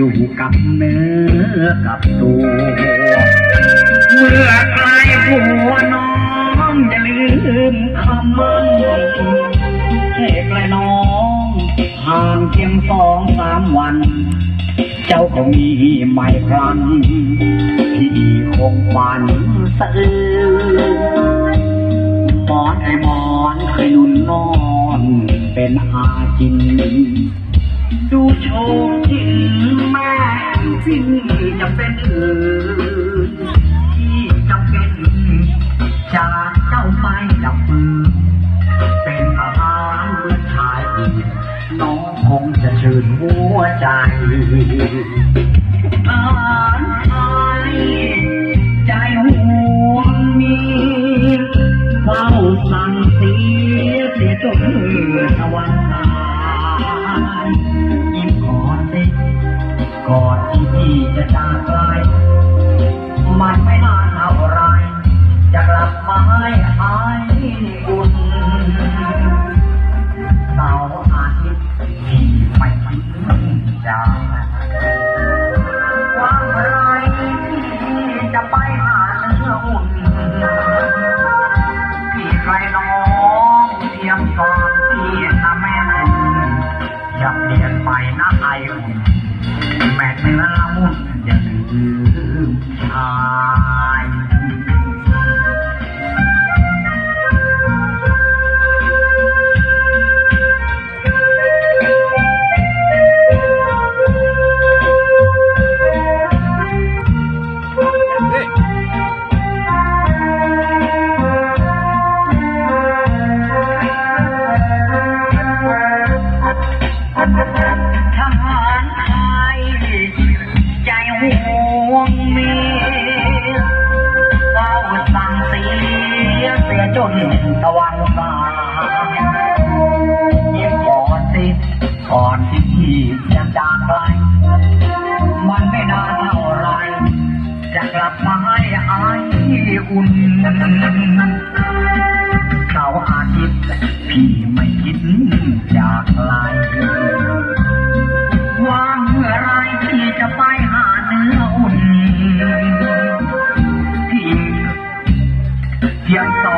อยู่กับเนื้อกับตัว เมื่อใครหัวน้องอย่าลืมคำมั่นเอกและน้องห่างเพียงสองสามวัน เจ้าก็มีใหม่ครั้งที่คงฝันสะอื้นหมอนไอหมอนเคยนุ่นนอนเป็นอาจิน ดูโชคจินแม่สิ้นจะเป็นอื่นที่จำเป็นจากเจ้าไปดับมือ เป็นทหารชายน้องคงจะชื่นหัวใจ ก่อนที่พี่จะจากไป มันไม่น่า เนื้อละมุนอย่าลืมชา นตะวันตายยิ้มก่อนสิก่อนที่พี่จะจากไกลมันไม่นานเท่าไรจะกลับมาให้หายอุ่นเสาร์อาทิตย์พี่ไม่คิดจากไกลว่างเมื่อไรที่จะไปหาเนื้ออุ่นที่เพียงสอ